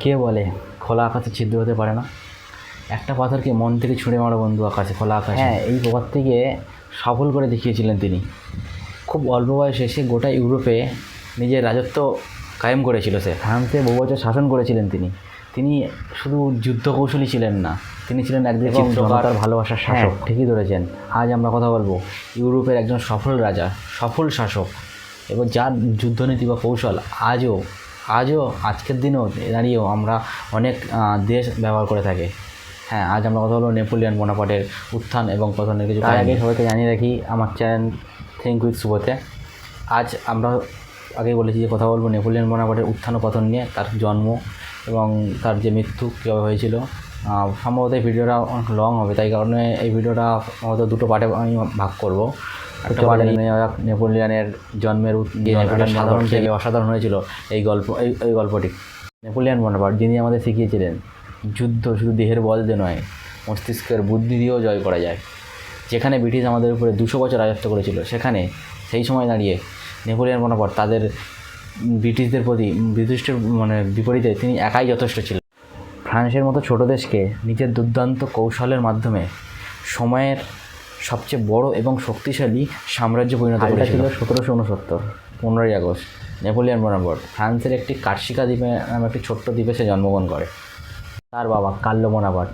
কে বলে? খোলা আকাশে ছিদ্র হতে পারে না। একটা পাথরকে মন থেকে ছুঁড়ে মারো বন্ধু আকাশে খোলা আকাশে? হ্যাঁ এই প্রবাদটিকে সফল করে দেখিয়েছিলেন তিনি। খুব অল্প বয়সে সে গোটা ইউরোপে নিজের রাজত্ব কায়েম করেছিল সে। ফ্রান্সে বহু বছর শাসন করেছিলেন তিনি। তিনি শুধু যুদ্ধ কৌশলী ছিলেন না তিনি ছিলেন একদিন জনতার ভালোবাসার শাসক। ঠিকই ধরেছেন। আজ আমরা কথা বলব ইউরোপের একজন সফল রাজা সফল শাসক এবং যার যুদ্ধনীতি বা কৌশল আজও আজও আজকের দিনেও দাঁড়িয়েও আমরা অনেক দেশ ব্যবহার করে থাকে। হ্যাঁ আজ আমরা কথা বলব নেপোলিয়ন বোনাপাটের উত্থান এবং পতনের কিছু তার আগে সবাইকে জানিয়ে রাখি আমার চ্যানেল থিঙ্ক উইথ শুভতে আজ আমরা আগেই বলেছি যে কথা বলব নেপোলিয়ন বোনাপাটের উত্থান ও পতন নিয়ে তার জন্ম এবং তার যে মৃত্যু কীভাবে হয়েছিল। সম্ভবত এই ভিডিওটা অনেক লং হবে তাই কারণে এই ভিডিওটা হয়তো দুটো পার্টে আমি ভাগ করব। নেপোলিয়নের জন্মের যে সাধারণ থেকে অসাধারণ হয়েছিল এই গল্প এই গল্পটি। নেপোলিয়ন বোনাপার্ট যিনি আমাদের শিখিয়েছিলেন যুদ্ধ শুধু দেহের বল দিয়ে নয় মস্তিষ্কের বুদ্ধি দিয়েও জয় করা যায়। যেখানে ব্রিটিশ আমাদের উপরে দুশো বছর রাজত্ব করেছিল সেখানে সেই সময় দাঁড়িয়ে নেপোলিয়ন বোনাপার্ট তাদের ব্রিটিশদের প্রতি ব্রিটিশদের মানে বিপরীতে তিনি একাই যথেষ্ট ছিলেন। ফ্রান্সের মতো ছোট দেশকে নিজের দুর্দান্ত কৌশলের মাধ্যমে সময়ের সবচেয়ে বড় এবং শক্তিশালী সাম্রাজ্য পরিণত করেছিল সতেরোশো উনসত্তর পনেরোই আগস্ট নেপোলিয়ান বোনাপার্ট ফ্রান্সের একটি কার্শিকা দ্বীপে নামে একটি ছোট্ট দ্বীপে সে জন্মগ্রহণ করে। তার বাবা কার্লো বোনাপার্ট।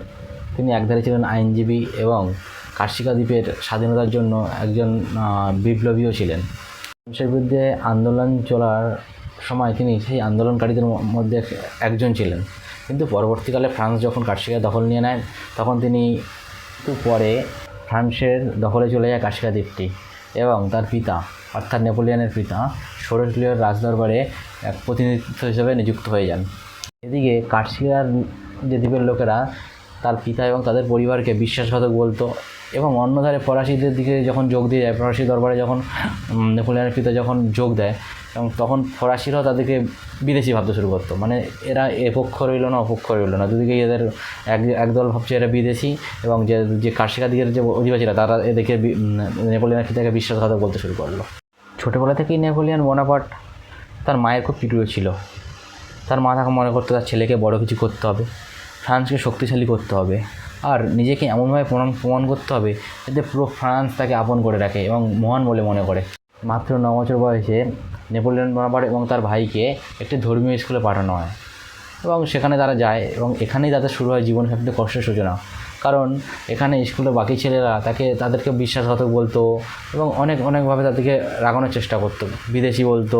তিনি একধারে ছিলেন আইনজীবী এবং কার্শিকা দ্বীপের স্বাধীনতার জন্য একজন বিপ্লবীও ছিলেন। ফ্রান্সের বিরুদ্ধে আন্দোলন চলার সময় তিনি সেই আন্দোলনকারীদের মধ্যে একজন ছিলেন। কিন্তু পরবর্তীকালে ফ্রান্স যখন কার্শিকা দখল নিয়ে নেয় তখন তিনি একটু পরে ফ্রান্সের দখলে চলে যায় কাশিকা দ্বীপটি এবং তার পিতা, অর্থাৎ নেপোলিয়নের পিতা ষোড়শলীয় রাজদরবারে এক প্রতিনিধিত্ব হিসেবে নিযুক্ত হয়ে যান। এদিকে কার্সিয়ার যে দ্বীপের লোকেরা তার পিতা এবং তাদের পরিবারকে বিশ্বাসঘাতক বলতো এবং অন্যধারে ফরাসিদের দিকে যখন যোগ দিয়ে যায়, ফরাসি দরবারে যখন নেপোলিয়ানের পিতা যখন যোগ দেয়, এবং তখন ফরাসিরাও তাদেরকে বিদেশি ভাবতে শুরু করতো। মানে এরা এ পক্ষ রইল না, অপক্ষ রইল না। দুদিকে এদের এক, একদল ভাবছে এরা বিদেশি, এবং যে যে কার্সিকা দিকের যে অধিবাসীরা, তারা এদেরকে নেপোলিয়নের পিতাকে বিশ্বাসঘাতক বলতে শুরু করল। ছোটোবেলা থেকেই নেপোলিয়ান বোনাপাট তার মায়ের খুব প্রিয় ছিল। তার মা তাকে মনে করতো তার ছেলেকে বড় কিছু করতে হবে, ফ্রান্সকে শক্তিশালী করতে হবে। আর নিজেকে এমনভাবে প্রমাণ প্রমাণ করতে হবে যাতে পুরো ফ্রান্স তাকে আপন করে রাখে এবং মহান বলে মনে করে। মাত্র ন বছর বয়সে নেপোলিয়ন বোনাপার্ট এবং তার ভাইকে একটি ধর্মীয় স্কুলে পাঠানো হয় এবং সেখানে তারা যায় এবং এখানেই তাদের শুরু হয় জীবনসাথীদের কষ্টের সূচনা। কারণ এখানে স্কুলের বাকি ছেলেরা তাকে তাদেরকে বিশ্বাসঘাতক বলতো এবং অনেক অনেকভাবে তাদেরকে রাগানোর চেষ্টা করতো, বিদেশি বলতো।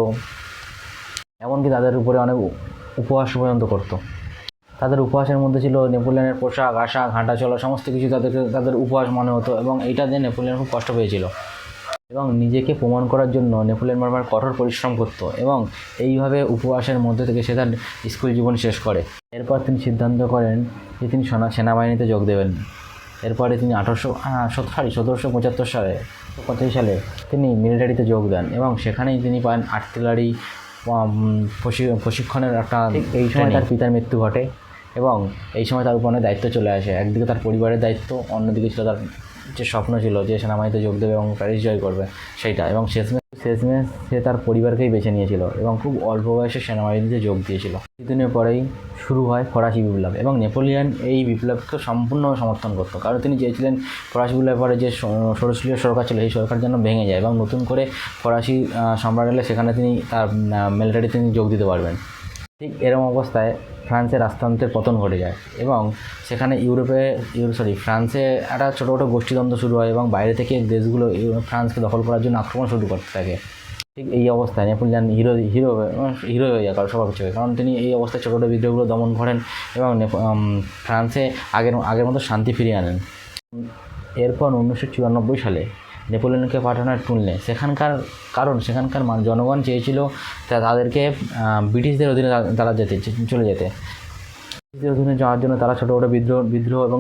এমনকি তাদের উপরে অনেক উপহাস পর্যন্ত করতো। তাদের উপহাসের মধ্যে ছিল নেপোলিয়নের পোশাক আশাক হাঁটা চলা সমস্ত কিছু তাদেরকে তাদের উপহাস মনে হতো এবং এইটা দিয়ে নেপোলিয়ন খুব কষ্ট পেয়েছিল। এবং নিজেকে প্রমাণ করার জন্য নেপোলিয়ন বারবার কঠোর পরিশ্রম করতো এবং এইভাবে উপহাসের মধ্যে থেকে সে তার স্কুল জীবন শেষ করে। এরপর তিনি সিদ্ধান্ত করেন যে তিনি সেনা সেনাবাহিনীতে যোগ দেবেন। এরপরে তিনি আঠারোশো সরি সতেরোশো পঁচাত্তর সালে পঁচাশি সালে তিনি মিলিটারিতে যোগ দেন এবং সেখানেই তিনি পান আর্টিলারি প্রশিক্ষণের একটা এই সময় তার পিতার মৃত্যু ঘটে। এবং এই সময় তার উপর অনেক দায়িত্ব চলে আসে। একদিকে তার পরিবারের দায়িত্ব, অন্যদিকে ছিল তার যে স্বপ্ন ছিল যে সেনাবাহিনীতে যোগ দেবে এবং প্যারিস জয় করবে সেইটা এবং শেষমেশ শেষমেশ সে তার পরিবারকেই বেছে নিয়েছিল এবং খুব অল্প বয়সে সেনাবাহিনীতে যোগ দিয়েছিল। কিছুদিনের পরেই শুরু হয় ফরাসি বিপ্লব এবং নেপোলিয়ন এই বিপ্লবকে সম্পূর্ণভাবে সমর্থন করতো। কারণ তিনি চেয়েছিলেন ফরাসি বিপ্লবের পরে যে ষ- সরকার ছিল এই সরকার যেন ভেঙে যায় এবং নতুন করে ফরাসি সম্রাট এলে সেখানে তিনি তার মিলিটারি তিনি যোগ দিতে পারবেন। ঠিক এরকম অবস্থায় ফ্রান্সের রাজতন্ত্রের পতন ঘটে যায় এবং সেখানে ইউরোপে, ইউরো সরি ফ্রান্সে একটা ছোটো ছোটো গোষ্ঠীদ্বন্দ্ব শুরু হয় এবং বাইরে থেকে দেশগুলো ফ্রান্সকে দখল করার জন্য আক্রমণ শুরু করতে থাকে। ঠিক এই অবস্থায় নেপোলিয়ান হিরো হিরো হিরো হয়ে যায় সবার চোখে কারণ তিনি এই অবস্থায় ছোটো ছোটো বিদ্রোহগুলো দমন করেন এবং ফ্রান্সে আগের আগের মতো শান্তি ফিরিয়ে আনেন। এরপর উনিশশো চুরানব্বই সালে নেপোলিয়নকে পাঠানোর টুনলে সেখানকার কারণ, সেখানকার জনগণ চেয়েছিল তাদেরকে ব্রিটিশদের অধীনে তারা যেতে চলে যেতে। ব্রিটিশদের অধীনে যাওয়ার জন্য তারা ছোটো ছোটো বিদ্রোহ বিদ্রোহ এবং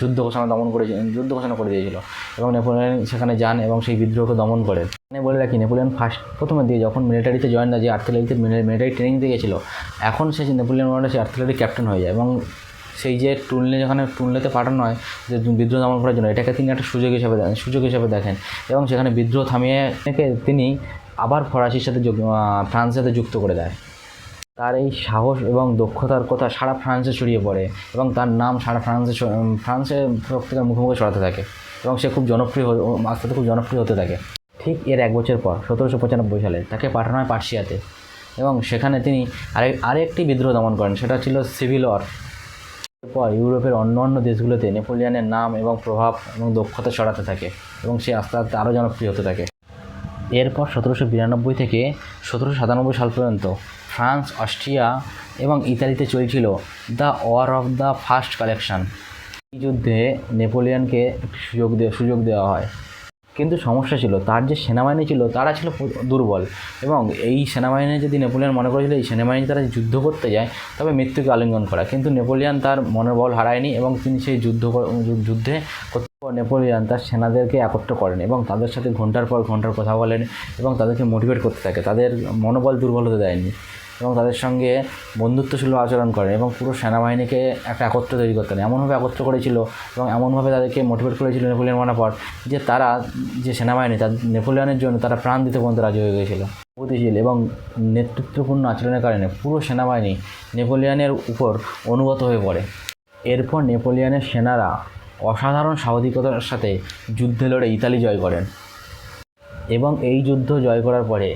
যুদ্ধ ঘোষণা দমন করে, যুদ্ধ ঘোষণা করে দিয়েছিল এবং নেপোলিয়ন সেখানে যান এবং সেই বিদ্রোহকে দমন করেন। মানে বলে রাখি, নেপোলিয়ন ফার্স্ট প্রথমে দিয়ে যখন মিলিটারিতে জয়েন না, যে আর্টিলারিতে মিলিটারি ট্রেনিং দিয়ে গেছিল, এখন সে নেপোলিয়ন ওয়ার্ল্ডে, সে আর্টিলারি ক্যাপ্টেন হয়ে যায় এবং সেই যে টুনলে যেখানে টুনলেতে পাঠানো হয়, যে বিদ্রোহ দমন করার জন্য, এটাকে তিনি একটা সুযোগ হিসাবে দেখেন সুযোগ হিসাবে দেখেন। এবং সেখানে বিদ্রোহ থামিয়ে তিনি আবার ফরাসির সাথে ফ্রান্সের সাথে যুক্ত করে দেয়। তার এই সাহস এবং দক্ষতার কথা সারা ফ্রান্সে ছড়িয়ে পড়ে এবং তার নাম সারা ফ্রান্সে ফ্রান্সের প্রত্যেকের মুখে মুখে ছড়াতে থাকে এবং সে খুব জনপ্রিয় আস্তে খুব জনপ্রিয় হতে থাকে। ঠিক এর এক বছর পর, সতেরোশো পঁচানব্বই সালে, তাকে পাঠানো হয় পার্সিয়াতে এবং সেখানে তিনি আরেক আরেকটি বিদ্রোহ দমন করেন, সেটা ছিল সিভিল ওয়ার। এরপর ইউরোপের অন্য অন্য দেশগুলোতে নেপোলিয়ানের নাম এবং প্রভাব এবং দক্ষতা ছড়াতে থাকে এবং সে আস্তে আস্তে আরও জনপ্রিয় হতে থাকে। এরপর সতেরোশো বিরানব্বই থেকে সতেরোশো সাতানব্বই সাল পর্যন্ত ফ্রান্স, অস্ট্রিয়া এবং ইতালিতে চলছিল the war of the first collection. এই যুদ্ধে নেপোলিয়ানকে সুযোগ দেওয়া সুযোগ দেওয়া হয়। কিন্তু সমস্যা ছিল, তার যে সেনাবাহিনী ছিল, তারা ছিল দুর্বল। এবং এই সেনাবাহিনী যদি নেপোলিয়ান মনে করেছিল এই সেনাবাহিনী তারা যুদ্ধ করতে যায়, তবে মৃত্যুকে আলিঙ্গন করা। কিন্তু নেপোলিয়ান তার মনোবল হারায়নি এবং তিনি সেই যুদ্ধ যুদ্ধে নেপোলিয়ন তার সেনাদেরকে একত্র করেন এবং তাদের সাথে ঘণ্টার পর ঘণ্টার কথা বলেন এবং তাদেরকে মোটিভেট করতে থাকে। তাদের মনোবল দুর্বল হতে দেয়নি। এবং তাদের সঙ্গে বন্ধুত্বসুলভ আচরণ করেন এবং পুরো সেনাবাহিনীকে একটা একত্র তৈরি করতেন এমনভাবে একত্র করেছিল এবং এমনভাবে তাদেরকে মোটিভেট করেছিল নেপোলিয়ন মানাপট যে তারা, যে সেনাবাহিনী, তার নেপোলিয়নের জন্য তারা প্রাণ দিতে পর্যন্ত রাজি হয়ে গিয়েছিল। গতিশীল এবং নেতৃত্বপূর্ণ আচরণের কারণে পুরো সেনাবাহিনী নেপোলিয়নের উপর অনুগত হয়ে পড়ে। এরপর নেপোলিয়নের সেনারা অসাধারণ সাহসিকতার সাথে যুদ্ধে লড়ে ইতালি জয় করেন। এবং এই যুদ্ধ জয় করার পরে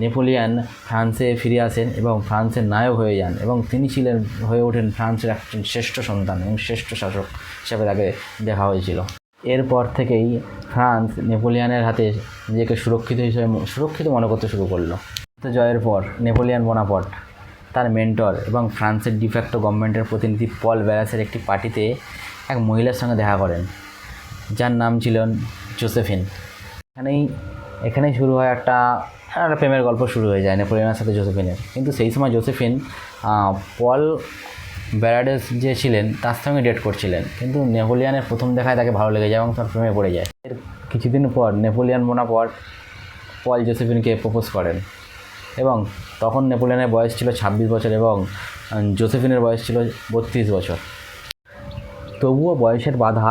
নেপোলিয়ান ফ্রান্সে ফিরে আসেন এবং ফ্রান্সের নায়ক হয়ে যান এবং তিনি ছিলেন, হয়ে ওঠেন ফ্রান্সের একজন শ্রেষ্ঠ সন্তান এবং শ্রেষ্ঠ শাসক হিসাবে তাকে দেখা হয়েছিল। এরপর থেকেই ফ্রান্স নেপোলিয়ানের হাতে নিজেকে সুরক্ষিত হিসেবে সুরক্ষিত মনে করতে শুরু করল। তো জয়ের পর নেপোলিয়ান বোনাপট তার মেন্টর এবং ফ্রান্সের ডিফ্যাক্টো গভর্নমেন্টের প্রতিনিধি পল ব্যারাসের একটি পার্টিতে এক মহিলার সঙ্গে দেখা করেন, যার নাম ছিলেন জোসেফিন। এখানেই এখানেই শুরু হয় একটা একটা প্রেমের গল্প শুরু হয়ে যায় নেপোলিয়নের সাথে জোসেফিনের। কিন্তু সেই সময় জোসেফিন পল ব্যারাডেস যে ছিলেন, তার সঙ্গে ডেট করছিলেন। কিন্তু নেপোলিয়ানের প্রথম দেখায় তাকে ভালো লেগে যায় এবং তার প্রেমে পড়ে যায়। এর কিছুদিন পর নেপোলিয়ান বোনাপট পল জোসেফিনকে প্রপোজ করেন এবং তখন নেপোলিয়ানের বয়স ছিল ছাব্বিশ বছর এবং জোসেফিনের বয়স ছিল বত্রিশ বছর। তবুও বয়সের বাধা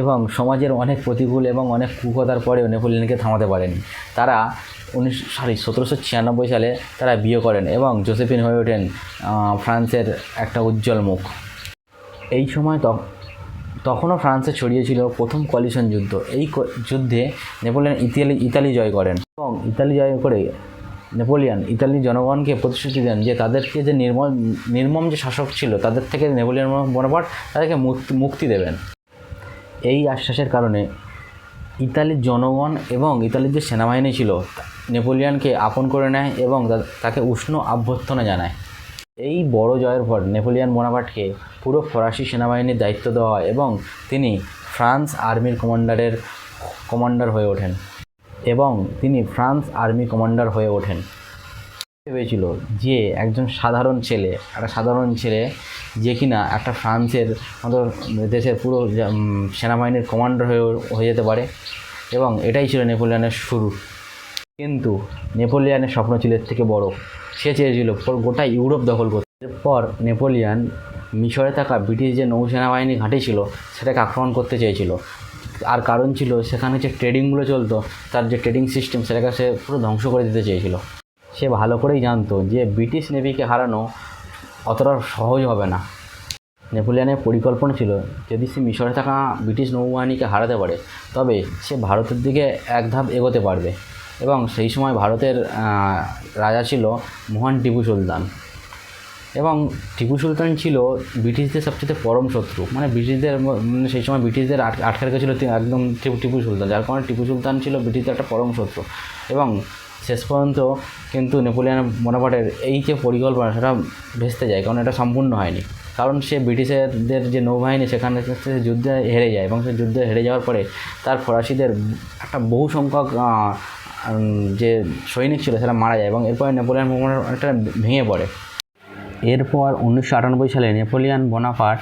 এবং সমাজের অনেক প্রতিকূল এবং অনেক কুকতার পরেও নেপোলিয়ানকে থামাতে পারেনি। তারা উনিশ সরি সতেরোশো ছিয়ানব্বই সালে তারা বিয়ে করেন এবং জোসেফিন হয়ে ওঠেন ফ্রান্সের একটা উজ্জ্বল মুখ। এই সময় তখ- তখনও ফ্রান্সে ছড়িয়েছিল প্রথম কলিশন যুদ্ধ। এই যুদ্ধে নেপোলিয়ন ইতালি ইতালি জয় করেন এবং ইতালি জয় করে নেপোলিয়ন, ইতালির জনগণকে প্রতিশ্রুতি দেন যে তাদেরকে যে নির্মম নির্মম যে শাসক ছিল, তাদের থেকে নেপোলিয়ন বনাপাট তাদেরকে মুক্তি মুক্তি দেবেন। এই আশ্বাসের কারণে ইতালির জনগণ এবং ইতালির যে সেনাবাহিনী ছিল, নেপোলিয়ানকে আপন করে নেয় এবং তাকে উষ্ণ অভ্যর্থনা জানায়। এই বড় জয়ের পর নেপোলিয়ান বোনাপাটকে পুরো ফরাসি সেনাবাহিনীর দায়িত্ব দেওয়া হয় এবং তিনি ফ্রান্স আর্মির কমান্ডারের কমান্ডার হয়ে ওঠেন। এবং তিনি ফ্রান্স আর্মি কমান্ডার হয়ে ওঠেন। ভেবেছিল যে একজন সাধারণ ছেলে, একটা সাধারণ ছেলে যে কিনা একটা ফ্রান্সের মতো দেশের পুরো সেনাবাহিনীর কমান্ডার হয়ে হয়ে যেতে পারে এবং এটাই ছিল নেপোলিয়নের শুরু। কিন্তু নেপোলিয়নের স্বপ্ন ছিল এর থেকে বড়। সে চেয়েছিল গোটা ইউরোপ দখল করতে এরপর নেপোলিয়ান মিশরে থাকা ব্রিটিশ যে নৌসেনাবাহিনী ঘাঁটি ছিল, সেটাকে আক্রমণ করতে চেয়েছিল। আর কারণ ছিল সেখানে যে ট্রেডিংগুলো চলতো, তার যে ট্রেডিং সিস্টেম সেটাকে সে পুরো ধ্বংস করে দিতে চেয়েছিল। সে ভালো করেই জানতো যে ব্রিটিশ নেভিকে হারানো অতটা সহজ হবে না। নেপোলিয়ানের পরিকল্পনা ছিল, যদি সে মিশরে থাকা ব্রিটিশ নৌবাহিনীকে হারাতে পারে, তবে সে ভারতের দিকে এক ধাপ এগোতে পারবে এবং সেই সময় ভারতের রাজা ছিল মহান টিপু সুলতান। এবং টিপু সুলতান ছিল ব্রিটিশদের সবচেয়ে পরম শত্রু। মানে ব্রিটিশদের মানে সেই সময় ব্রিটিশদের আটকে রেখেছিল একদম টিপু টিপু সুলতান, যার কারণে টিপু সুলতান ছিল ব্রিটিশদের একটা পরম শত্রু। এবং শেষ পর্যন্ত কিন্তু নেপোলিয়ন বোনাপার্টের এই যে পরিকল্পনা, সেটা ভেস্তে যায়, কারণ এটা সম্পূর্ণ হয়নি। কারণ সে ব্রিটিশদের যে নৌবাহিনী, সেখানে সে যুদ্ধে হেরে যায় এবং সে যুদ্ধে হেরে যাওয়ার পরে তার ফরাসিদের একটা বহু সংখ্যক যে সৈনিক ছিল, সেটা মারা যায় এবং এরপরে নেপোলিয়ন একটা ভেঙে পড়ে। এরপর উনিশশো আটানব্বই সালে নেপোলিয়ান বোনাপার্ট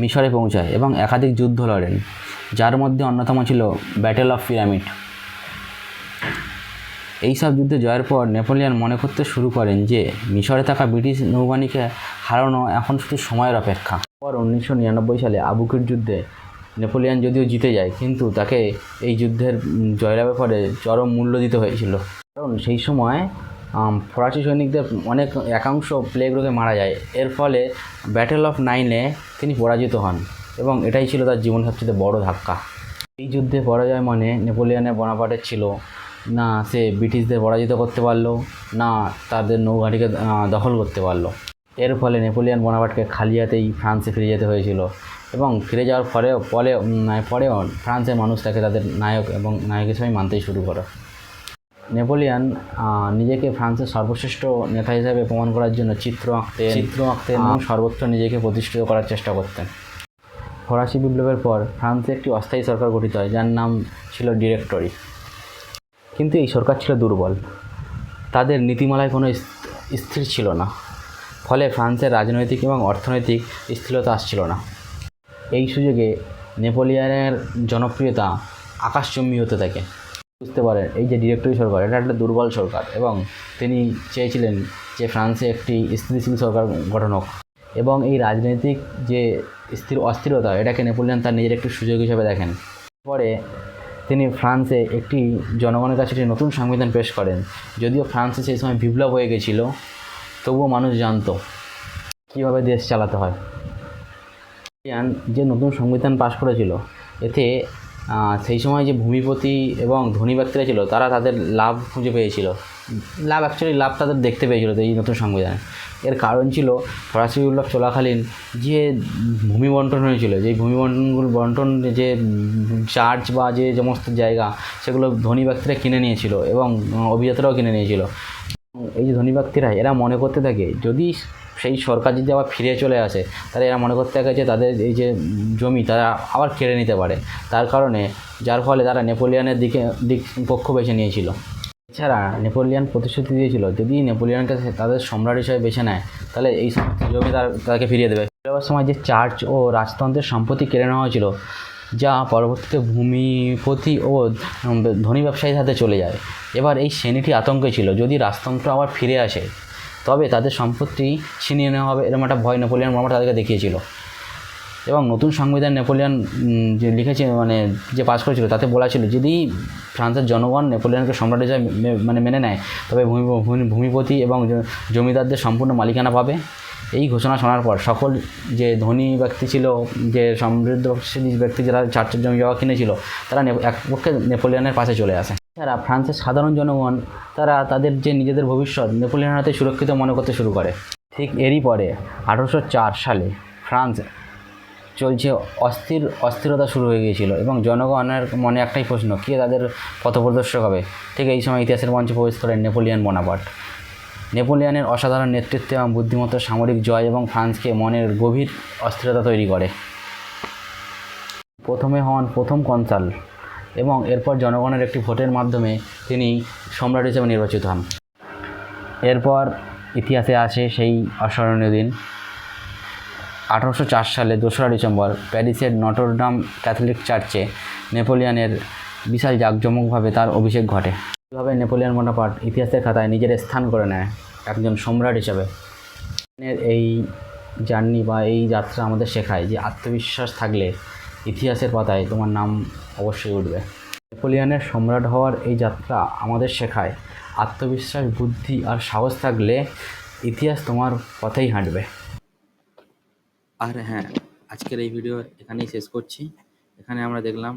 মিশরে পৌঁছায় এবং একাধিক যুদ্ধ লড়েন, যার মধ্যে অন্যতম ছিল ব্যাটেল অফ পিরামিড এই সব যুদ্ধে জয়ের পর নেপোলিয়ান মনে করতে শুরু করেন যে, মিশরে থাকা ব্রিটিশ নৌবাহিনীকে হারানো এখন শুধু সময়ের অপেক্ষা। পর উনিশশো নিরানব্বই সালে আবুকির যুদ্ধে নেপোলিয়ান যদিও জিতে যায়, কিন্তু তাকে এই যুদ্ধের জয়লাভের পরে চরম মূল্য দিতে হয়েছিল। কারণ সেই সময় ফরাসি সৈনিকদের অনেক একাংশ প্লেগ রোগে মারা যায়। এর ফলে ব্যাটেল অফ নাইনে তিনি পরাজিত হন এবং এটাই ছিল তার জীবন সবচেয়ে বড় ধাক্কা। এই যুদ্ধে পরাজয় মানে নেপোলিয়ানের বনাপার্টের ছিল না সে ব্রিটিশদের পরাজিত করতে পারল না তাদের নৌঘাটিকে দখল করতে পারল। এর ফলে নেপোলিয়ান বনাপার্টকে খালি হাতেই ফ্রান্সে ফিরে যেতে হয়েছিল এবং ফিরে যাওয়ার পরেও পরে পরেও ফ্রান্সের মানুষ তাকে তাদের নায়ক এবং নায়ক হিসেবে মানতেই শুরু করে। নেপোলিয়ান নিজেকে ফ্রান্সের সর্বশ্রেষ্ঠ নেতা হিসেবে প্রমাণ করার জন্য চিত্র আঁকতে চিত্র আঁকতে এবং সর্বত্র নিজেকে প্রতিষ্ঠিত করার চেষ্টা করতেন। ফরাসি বিপ্লবের পর ফ্রান্সে একটি অস্থায়ী সরকার গঠিত হয় যার নাম ছিল ডিরেক্টরি। কিন্তু এই সরকার ছিল দুর্বল। তাদের নীতিমালায় কোনো স্থির ছিল না। ফলে ফ্রান্সের রাজনৈতিক এবং অর্থনৈতিক স্থিরতা আসছিল না। এই সুযোগে নেপোলিয়ানের জনপ্রিয়তা আকাশচুম্বী হতে থাকে। বুঝতে পারেন, এই যে ডিরেক্টরি সরকার, এটা একটা দুর্বল সরকার এবং তিনি চেয়েছিলেন যে ফ্রান্সে একটি স্থিতিশীল সরকার গঠন হোক এবং এই রাজনৈতিক যে স্থির অস্থিরতা, এটাকে নেপোলিয়ান তার নিজের একটি সুযোগ হিসেবে দেখেন। পরে তিনি ফ্রান্সে একটি জনগণের কাছে একটি নতুন সংবিধান পেশ করেন। যদিও ফ্রান্সে সেই সময় বিপ্লব হয়ে গেছিল, তবুও মানুষ জানতো কীভাবে দেশ চালাতে হয়। যে নতুন সংবিধান পাশ করেছিল, এতে সেই সময় যে ভূমিপতি এবং ধনী ব্যক্তিরা ছিল, তারা তাদের লাভ খুঁজে পেয়েছিল। লাভ অ্যাকচুয়ালি লাভ তাদের দেখতে পেয়েছিল, এই নতুন সংবিধানে। এর কারণ ছিল ফরাসি বিপ্লব চলাকালীন যে ভূমি বন্টন হয়েছিল, যে ভূমি বন্টনগুলো, বন্টন যে চার্চ বা যে সমস্ত জায়গা, সেগুলো ধনী ব্যক্তিরা কিনে নিয়েছিল এবং অভিজাতরাও কিনে নিয়েছিল। এই যে ধনী ব্যক্তিরা, এরা মনে করতে থাকে, যদি সেই সরকার যদি আবার ফিরে চলে আসে, তাহলে এরা মনে করতে থাকে যে তাদের এই যে জমি তারা আবার কেড়ে নিতে পারে। তার কারণে, যার ফলে তারা নেপোলিয়নের দিকে, দিক, পক্ষ বেছে নিয়েছিল। এছাড়া নেপোলিয়ান প্রতিশ্রুতি দিয়েছিল, যদি নেপোলিয়নকে তাদের সম্রাট হিসেবে বেছে নেয়, তাহলে এই সমস্ত জমি তার তাকে ফিরিয়ে দেবে। বিপ্লবের সময় যে চার্চ ও রাজতন্ত্রের সম্পত্তি কেড়ে নেওয়া হয়েছিল, যা পরবর্তীতে ভূমিপতি ও ধনী ব্যবসায়ীর হাতে চলে যায়। এবার এই শ্রেণীটি আতঙ্কে ছিল, যদি রাজতন্ত্র আবার ফিরে আসে, তবে তাদের সম্পত্তি ছিনিয়ে নেওয়া হবে, এরকম একটা ভয় নেপোলিয়ান বোনাপার্ট তাদেরকে দেখিয়েছিল। এবং নতুন সংবিধান নেপোলিয়ান যে লিখেছে মানে যে পাস করেছিল, তাতে বলা ছিল, যদি ফ্রান্সের জনগণ নেপোলিয়ানকে সম্রাট হিসেবে মানে মেনে নেয়, তবে ভূমি, ভূমি- ভূমিপতি এবং জমিদারদের সম্পূর্ণ মালিকানা পাবে। এই ঘোষণা শোনার পর সকল যে ধনী ব্যক্তি ছিল, যে সমৃদ্ধশালী ব্যক্তি যারা চার্চের জমি জমা কিনেছিল, তারা এক পক্ষে নেপোলিয়নের পাশে চলে আসে। এছাড়া ফ্রান্সের সাধারণ জনগণ, তারা তাদের যে নিজেদের ভবিষ্যৎ নেপোলিয়নের হাতে সুরক্ষিত মনে করতে শুরু করে। ঠিক এরই পরে, আঠারোশো চার সালে ফ্রান্স চলছে অস্থির, অস্থিরতা শুরু হয়ে গিয়েছিল এবং জনগণের মনে একটাই প্রশ্ন, কে তাদের পথপ্রদর্শক হবে? ঠিক এই সময় ইতিহাসের মঞ্চে প্রবেশ করেন নেপোলিয়ন বোনাপার্ট। নেপোলিয়নের অসাধারণ নেতৃত্ব এবং বুদ্ধিমত্তার সামরিক জয় এবং ফ্রান্সকে মনের গভীর অস্থিরতা তৈরি করে। প্রথমে হন প্রথম কনসাল এবং এরপর জনগণের একটি ভোটের মাধ্যমে তিনি সম্রাট হিসেবে নির্বাচিত হন। এরপর ইতিহাসে আসে সেই অস্মরণীয় দিন। আঠারোশো চার সালে দোসরা ডিসেম্বর প্যারিসের নটরডাম ক্যাথলিক চার্চে নেপোলিয়ানের বিশাল জাঁকজমকভাবে তার অভিষেক ঘটে। কীভাবে নেপোলিয়ান বোনাপার্ট ইতিহাসের খাতায় নিজের স্থান করে নেয় একজন সম্রাট হিসেবে? এই জার্নি বা এই যাত্রা আমাদের শেখায় যে আত্মবিশ্বাস থাকলে ইতিহাসের পাতায় তোমার নাম অবশ্যই উঠবে। নেপোলিয়ানের সম্রাট হওয়ার এই যাত্রা আমাদের শেখায় আত্মবিশ্বাস, বুদ্ধি আর সাহস থাকলে ইতিহাস তোমার পথেই হাঁটবে। আর হ্যাঁ আজকের এই ভিডিও এখানেই শেষ করছি। এখানে আমরা দেখলাম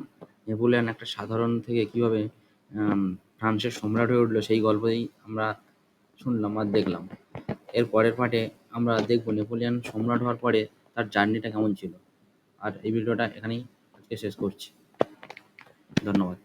নেপোলিয়ন একটা সাধারণ থেকে কীভাবে ফ্রান্সের সম্রাট হয়ে উঠল সেই গল্পই আমরা শুনলাম আর দেখলাম। এর পরের পার্টে আমরা দেখব নেপোলিয়ান সম্রাট হওয়ার পরে তার জার্নিটা কেমন ছিল। আর এই ভিডিওটা এখানেই আজকে শেষ করছি। ধন্যবাদ।